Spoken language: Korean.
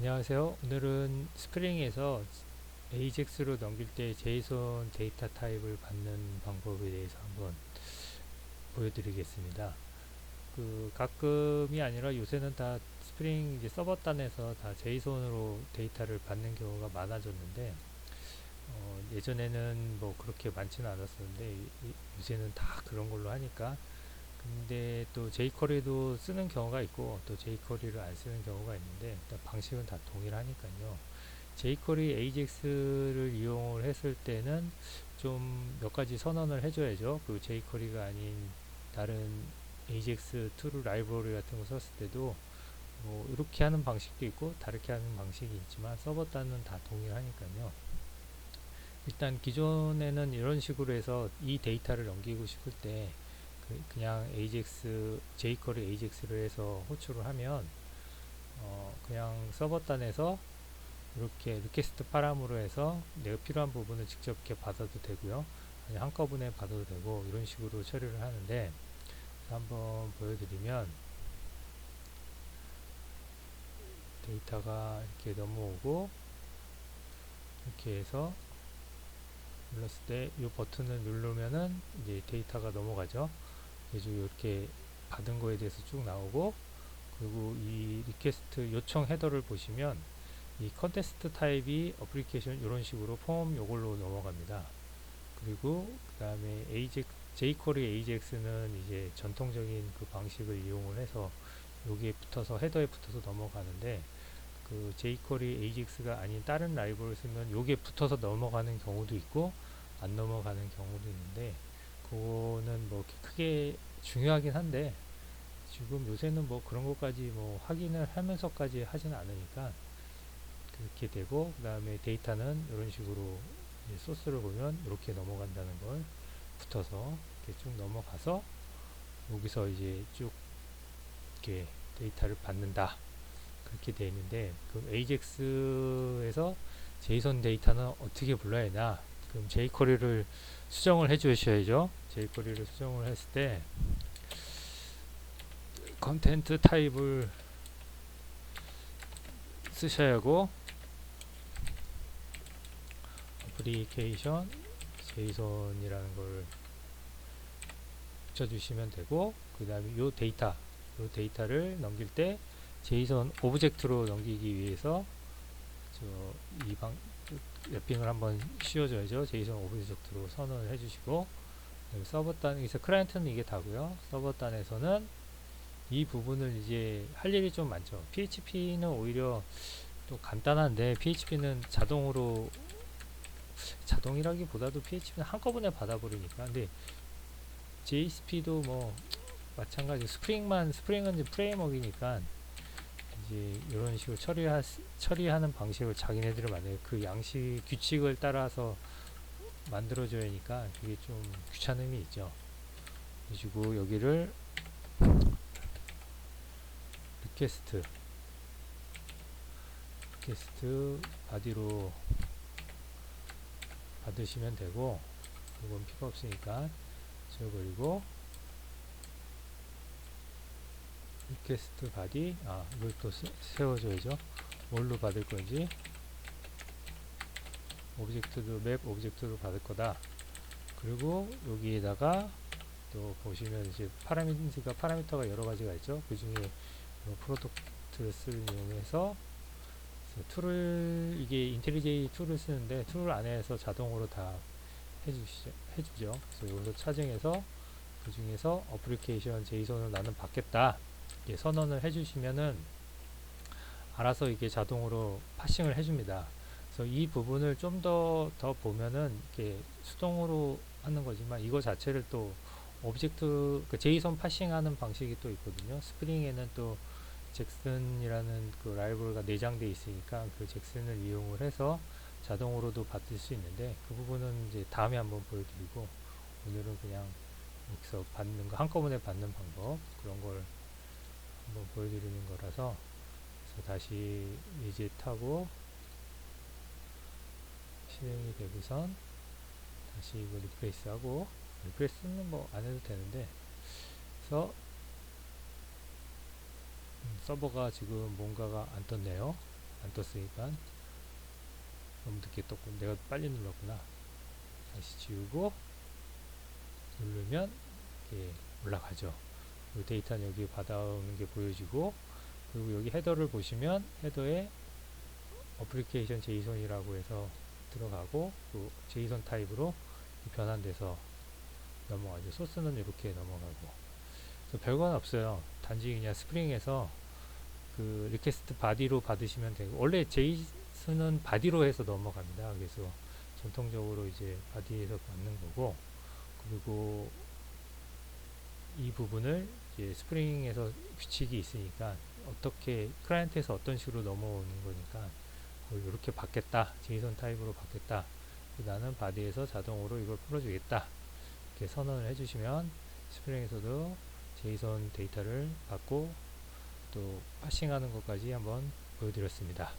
안녕하세요. 오늘은 스프링에서 AJAX로 넘길 때 JSON 데이터 타입을 받는 방법에 대해서 한번 보여드리겠습니다. 그 가끔이 아니라 요새는 다 스프링 이제 서버 단에서 다 JSON으로 데이터를 받는 경우가 많아졌는데 어, 예전에는 뭐 그렇게 많지는 않았었는데 요새는 다 그런 걸로 하니까 근데 또 jQuery도 쓰는 경우가 있고 또 jQuery를 안 쓰는 경우가 있는데 방식은 다 동일하니까요. jQuery AJAX를 이용을 했을 때는 좀 몇 가지 선언을 해줘야죠. 그 jQuery가 아닌 다른 AJAX 툴 라이브러리 같은 거 썼을 때도 뭐 이렇게 하는 방식도 있고 다르게 하는 방식이 있지만 서버 단은 다 동일하니까요. 일단 기존에는 이런 식으로 해서 이 데이터를 넘기고 싶을 때 그- 그냥 AJAX, jQuery AJAX를 해서 호출을 하면 어 그냥 서버 단에서 이렇게 리퀘스트 파람으로 해서 내가 필요한 부분을 직접 이렇게 받아도 되고요. 한꺼번에 받아도 되고 이런 식으로 처리를 하는데 한번 보여드리면 데이터가 이렇게 넘어오고 이렇게 해서 눌렀을 때 이 버튼을 누르면은 이제 데이터가 넘어가죠. 그래서 이렇게 받은 거에 대해서 쭉 나오고 그리고 이 리퀘스트 요청 헤더를 보시면 이 컨테스트 타입이 어플리케이션 이런 식으로 폼 요걸로 넘어갑니다. 그리고 그 다음에 jQuery AJAX는 이제 전통적인 그 방식을 이용을 해서 여기에 붙어서 헤더에 붙어서 넘어가는데 그 jQuery AJAX가 아닌 다른 라이브를 쓰면 여기에 붙어서 넘어가는 경우도 있고 안 넘어가는 경우도 있는데 그거는 뭐 크게 중요하긴 한데 지금 요새는 뭐 그런 것까지 뭐 확인을 하면서까지 하지는 않으니까 그렇게 되고 그 다음에 데이터는 이런 식으로 소스를 보면 이렇게 넘어간다는 걸 붙어서 이렇게 쭉 넘어가서 여기서 이제 쭉 이렇게 데이터를 받는다. 그렇게 되어 있는데 그럼 AJAX에서 JSON 데이터는 어떻게 불러야 되나 그럼 jQuery를 수정을 해 주셔야죠. jQuery를 수정을 했을 때 컨텐트 타입을 쓰셔야 하고 어플리케이션 JSON이라는 걸 붙여주시면 되고 그 다음에 요 데이터 요 데이터를 넘길 때 JSON 오브젝트로 넘기기 위해서 저 이방 랩핑을 한번 씌워줘야죠. JSON 오브젝트로 선언을 해주시고 서버 단에서 클라이언트는 이게 다고요. 서버 단에서는 이 부분을 이제 할 일이 좀 많죠. PHP는 오히려 또 간단한데 PHP는 자동으로 자동이라기보다도 PHP는 한꺼번에 받아버리니까 근데 JSP도 뭐 마찬가지 스프링만 스프링은 이제 프레임워크이니까 이제 이런 식으로 처리하, 처리하는 방식을 자기네들이 만약에 그 양식 규칙을 따라서 만들어줘야 하니까 그게 좀 귀찮음이 있죠. 그리고 여기를 리퀘스트 리퀘스트 바디로 받으시면 되고 이건 필요 없으니까 지워버리고 리퀘스트 바디 아 이걸 또 세, 세워줘야죠. 뭘로 받을 건지. 오브젝트도 맵 오브젝트로 받을 거다. 그리고 여기에다가 또 보시면 이제 파라미터가 파라미터가 여러 가지가 있죠. 그 중에 프로덕트를 쓰는 이용해서 툴을 이게 인텔리제이 툴을 쓰는데 툴 안에서 자동으로 다 해주시죠 해주죠. 그래서 여기서 차징해서 그 중에서 어플리케이션 제이손을 나는 받겠다 선언을 해주시면은 알아서 이게 자동으로 파싱을 해줍니다. 그래서 이 부분을 좀 더더 보면은 이렇게 수동으로 하는 거지만 이거 자체를 또 오브젝트 그 제이손 파싱하는 방식이 또 있거든요. 스프링에는 또 잭슨이라는 그 라이브러리가 내장돼 있으니까 그 잭슨을 이용을 해서 자동으로도 받을 수 있는데 그 부분은 이제 다음에 한번 보여드리고 오늘은 그냥 여기서 받는 거 한꺼번에 받는 방법 그런 걸 한번 보여드리는 거라서 다시 이제 타고 실행이 되고선 다시 이거 리프레이스 하고 리프레이스는 뭐 안 해도 되는데 그래서 음, 서버가 지금 뭔가가 안 떴네요. 안 떴으니까 너무 늦게 떴고 내가 빨리 눌렀구나. 다시 지우고 누르면 이렇게 올라가죠. 이 데이터는 여기 받아오는 게 보여지고 그리고 여기 헤더를 보시면 헤더에 어플리케이션 제이손이라고 해서 들어가고 그 제이손 타입으로 변환돼서 넘어가죠. 소스는 이렇게 넘어가고. 별건 없어요. 단지 그냥 스프링에서 그 리퀘스트 바디로 받으시면 되고 원래 제이슨은 바디로 해서 넘어갑니다. 그래서 전통적으로 이제 바디에서 받는 거고 그리고 이 부분을 이제 스프링에서 규칙이 있으니까 어떻게 클라이언트에서 어떤 식으로 넘어오는 거니까 이렇게 받겠다 제이슨 타입으로 받겠다 나는 바디에서 자동으로 이걸 풀어주겠다 이렇게 선언을 해주시면 스프링에서도 제이슨 데이터를 받고 또 파싱하는 것까지 한번 보여드렸습니다.